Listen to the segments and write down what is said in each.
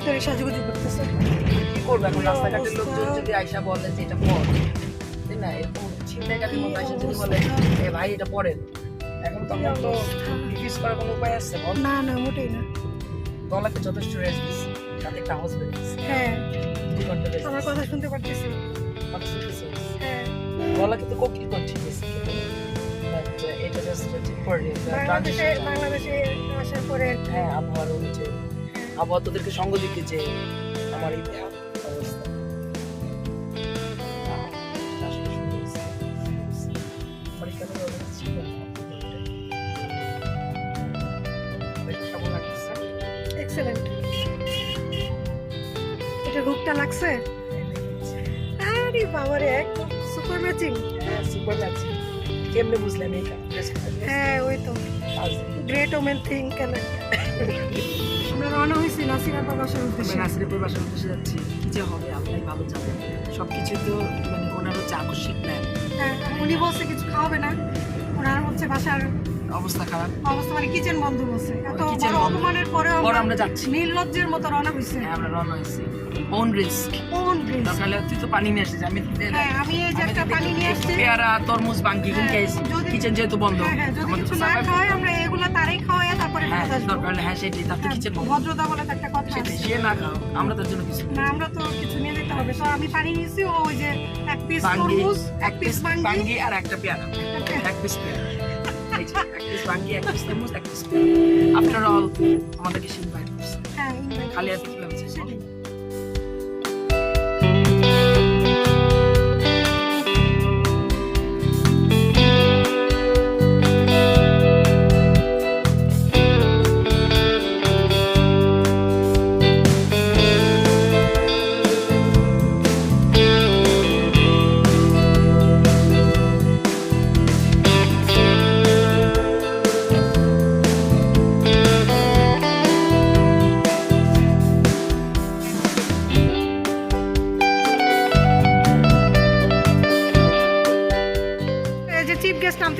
রাস্তাঘাটের অবস্থা। লোকজন যদি আইসা বলে যে এটা পর তাই না? এরকম ছিনতাইকারীর মতো আইসা যদি বলে এ ভাই এটা পড়েন এখন তখন তো রিফিউজ করার কোনো উপায় আছে বল? না না মোটেই না। গলাকে যথেষ্ট রেস্ট দিচ্ছি সাথে একটা হাউস হ্যাঁ। আমার কথা শুনতে পারতেছি হ্যাঁ। গলাকে তো কোকিল করছি বেসিক্যালি এটা জাস্ট টেম্পোরারি বাংলাদেশে বাংলাদেশে আসার পরে হ্যাঁ আবহাওয়ার হচ্ছে আবহাওয়া তোদেরকে সঙ্গ দিতে যে আমার এই অবস্থা? এক্সেলেন্ট এটা রূপটা লাগছে? আরে বাবারে একদম সুপার ম্যাচিং হ্যাঁ, লাগছে। কেমনে বুঝলাম এই হ্যাঁ ওই তো। গ্রেট ওমেন থিং কেন? আমরা রওনা হয়েছি নাসিরা আপা বাসার আমরা উদ্দেশ্যে নাসিরা বাসার উদ্দেশ্যে যাচ্ছি। কি যে হবে আল্লাহ ভালো যাবে সবকিছু তো মানে ওনার হচ্ছে আকস্মিক প্ল্যান হ্যাঁ উনি বলছে কিছু খাওয়াবে না। ওনার হচ্ছে বাসার অবস্থা খারাপ। অবস্থা মানে কিচেন বন্ধ বলছে এত বড়। অপমানের পরেও পর আমরা যাচ্ছি। নির্লজ্জের মতো রওনা হয়েছে হ্যাঁ আমরা রওনা হয়েছি ওন রিস্ক কোন ড্রেস দরকার তুই তো পানি নিয়ে আসিস আমি হ্যাঁ আমি এই যে একটা পানি নিয়ে আসছি। পেয়ারা তরমুজ বাঙ্গি কিনতে হ্যাঁ, কিচেন যেহেতু বন্ধ। হ্যাঁ হ্যাঁ যদি কিছু না খাওয়াই আমরা এগুলা তারাই খাওয়াই তারপরে হ্যাঁ দরকার হ্যাঁ সেটাই তার তো হ্যাঁ, কিচেন বন্ধ। ভদ্রতা বলে একটা কথা আছে। সে না খাও আমরা তার জন্য কিছু না আমরা তো কিছু নিয়ে যেতে হবে। তো আমি পানি নিয়েছি ও ওই যে এক পিস তরমুজ এক পিস বাঙ্গি। আর একটা পেয়ারা। এক পিস পেয়ারা। পিস বাঙ্গি এক পিস তরমুজ আফটার অল আমাদেরকে সে ইনভাইট করছে হ্যাঁ invite খালি আর কীভাবে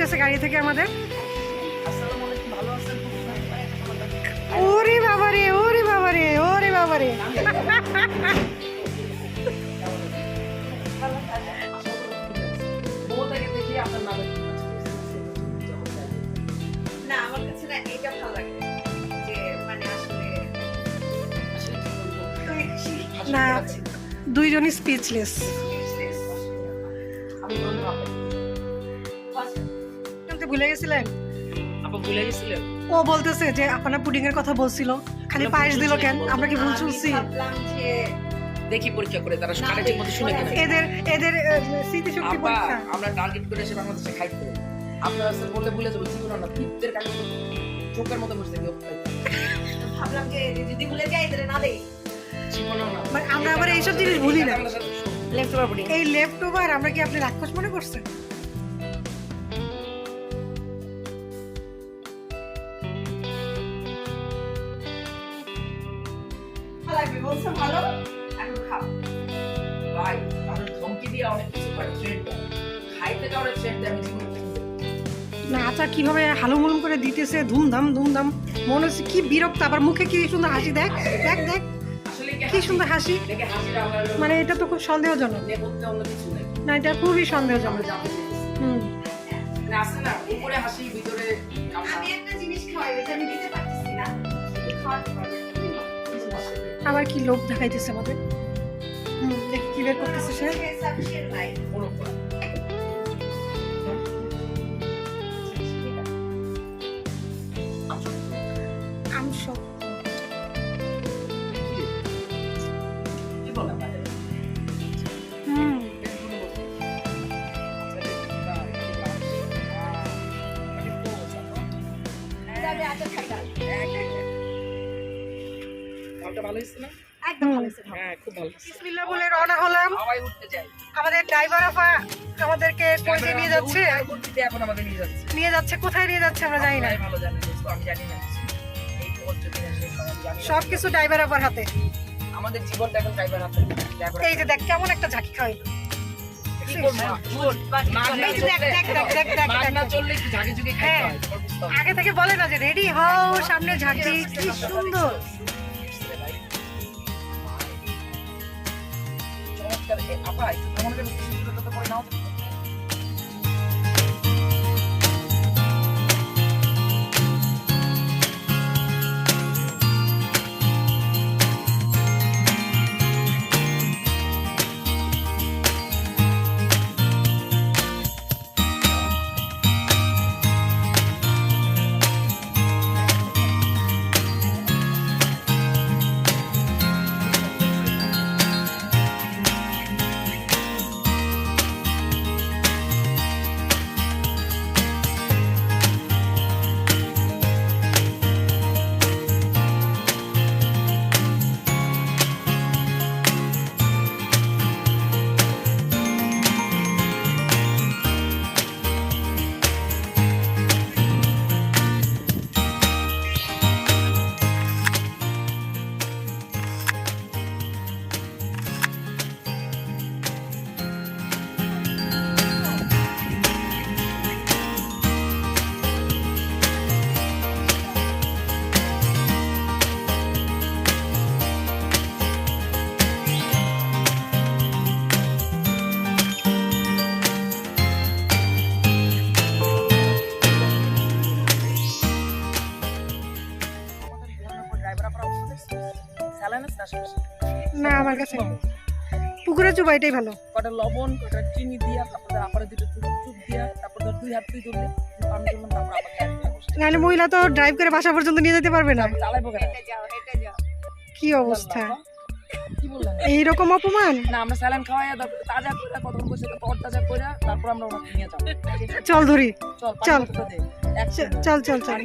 নামতেছে গাড়ি থেকে আমাদের। আসসালামু আলাইকুম, ভালো ওরে বাবারে ওরে বাবারে ওরে বাবারে। না আমার কাছে না এটা ভালো লাগে যে মানে আসলে না দুইজনই স্পিচলেস ভুলে গেছিলেন আপা ভুলে গেছিলেন ও বলতেছে যে আপনার পুডিং এর কথা বলছিল। খালি আমরা পায়েস দিল কেন? আমরা কি ভুল শুনছি? দেখি পরীক্ষা করে তারা না, কারেক্টের মধ্যে শুনে কিনা। এদের এদের স্মৃতিশক্তি পরীক্ষা। আমরা টার্গেট করে এসে বাংলাদেশে খাইতে আপনারা আসলে বললে ভুলে যাব জীবন না পিত্তের কাছে চোখের মতো বসে থাকি ভাবলাম যে যদি ভুলে যাই তাহলে না দেই। মানে আমরা আবার এইসব জিনিস ভুলি না। লেফট ওভার পুডিং এই লেফট ওভার আমরা কি আপনি রাক্ষস মনে করছেন? বলছো ভালো? এখন খাও। ভাই কারণ ধমকি দিয়ে অনেক কিছু করে ট্রেন্ড খাইতে কাউরে ট্রেন্ড আমি। না। আচার কীভাবে হালুমুলুম করে দিতেছে ধুমধাম ধুমধাম। মনে হচ্ছে কি বিরক্ত আবার মুখে কি সুন্দর হাসি? দেখ দেখ দেখ। কি সুন্দর হাসি? মানে এটা তো খুব সন্দেহজনক। না এটা খুবই সন্দেহজনক। চাইছি হুম। মানে না উপরে হাসি ভিতরে আমি একটা জিনিস খাওয়াই এটা আমি দিতে পারতেছি না। খাওয়াতে পারবে আবার কি লোক দেখাইতেছে আমাদের? দেখি কি বের করতেছে সে। করা। আমি সব। ভালো হয়েছে না? একদম ভালো হয়েছে হ্যাঁ, খুব ভালো বিসমিল্লাহ বলে রওনা হলাম। হাওয়ায় উঠতে যাই। আমাদের ড্রাইভার আপা আমাদেরকে কই নিয়ে যাচ্ছে। এখন আমাদের নিয়ে যাচ্ছে। নিয়ে যাচ্ছে কোথায় নিয়ে যাচ্ছে আমরা জানি না। ভালো জানি, আমি জানি না। এই মুহূর্তে দিনে শেষ হয়, আমি জানি না। সব কিছু ড্রাইভার আপার হাতে। আমাদের জীবনটা এখন ড্রাইভার হাতে। এই যে দেখ কেমন একটা ঝাঁকি খাওয়াইলো হ্যাঁ। আগে থেকে বলে না যে রেডি হও সামনে ঝাঁকি। কি সুন্দর। এ, আপা একটু কেমন করে কিছু ছোট ছোট করে নাও আমার কাছে। নেই। পুকুরে চুবা এটাই ভালো। কটা লবণ কটা চিনি দিয়া তারপর আপারে দুটো চুপ দিয়া তারপর ধর দুই হাত ধরলে আমি ধরলাম তারপর আবার গাড়ি নিয়ে বসে। নাহলে মহিলা তো ড্রাইভ করে বাসা পর্যন্ত নিয়ে যেতে পারবে না। চালাইবো কেন? কি অবস্থা? এইরকম অপমান? না আমরা স্যালাইন খাওয়াই তারপর তাজা করে কতক্ষণ বসে পর তাজা করে তারপর আমরা ওনাকে নিয়ে যাব। চল ধরি। চল চল। চল চল চল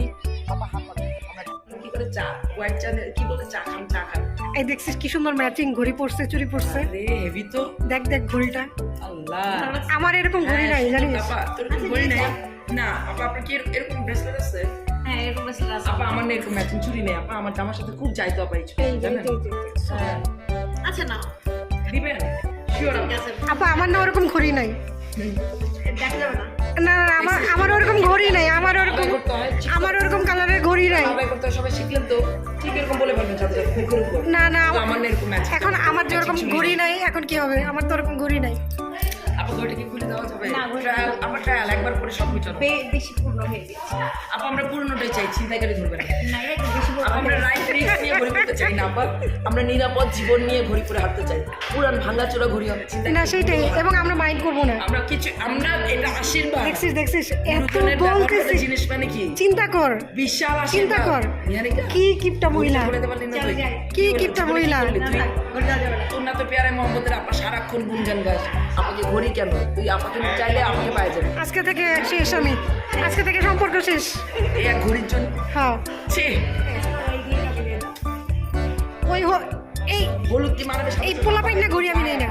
করে চা হোয়াইট চা কি বলে চা খান চা খান এই দেখছিস কি সুন্দর ম্যাচিং ঘড়ি পড়ছে চুরি পড়ছে রে হেভি তো। দেখ দেখ ঘড়িটা। আল্লাহ। আমার এরকম ঘড়ি নাই জানিস? আপা তোর ঘড়ি নাই? না আপা আপনার কি এরকম- ব্রেসলেট আছে? হ্যাঁ এরকম আছে। আপা আমার না এরকম ম্যাচিং চুরি নেই। আপা আমার জামার সাথে খুব যাইতো আপা এই চুড়ি জানেন? হ্যাঁ। আচ্ছা না দিবেন? শিওর আপা আমার না ওরকম ঘড়ি নাই। দেখা যাবে না। না না, আমার আমার ওরকম ঘড়ি নাই আমার ওরকম আমার ওরকম কালারের ঘড়ি নাই। না না এখন আমার যেরকম ঘড়ি নাই এখন কি হবে? আমার তো ওরকম ঘড়ি নাই। আপা ঘড়িটা কি খুলে দেওয়া যাবে না, ট্রায়াল একবার করে সব মিটানো বেশি পূর্ণ হয়ে গেছে। আপা আমরা পুরনোটাই চাই চিন্তাকারী ধরবেন না। না এটা একটু বেশি পূর্ণ আপা আমরা রাইট রিস্ক নিয়ে ঘড়ি করতে চাই না আপা। আমরা নিরাপদ জীবন নিয়ে ঘড়ি করে হাঁটতে চাই। পুরান ভাঙাচোরা ঘড়ি হবে চিন্তা না সেইটাই এবং আমরা মাইন্ড করব না। আমরা কিছু আমরা এটা আশীর্বাদ। দেখছিস দেখছিস এত করে বলতেছিস। জিনিস মানে কি? চিন্তা কর। বিশাল চিন্তা কর। কি কিপটা মহিলা? কি কিপটা মহিলা? না তো পেয়ারে মোহাম্মদের আপা সারাক্ষণ গুঞ্জন গাছ আমাকে ঘড়ি কেন? তুই আপাকে চাইলে আমাকে পাই যাবে। আজকে থেকে শেষ আমি। আজকে থেকে সম্পর্ক শেষ। এই এক ঘড়ির জন্য। হ্যাঁ। ছি। ওই হ- এই হলুদ কি মারবে এই পোলা পাইন না ঘড়ি আমি নেই না।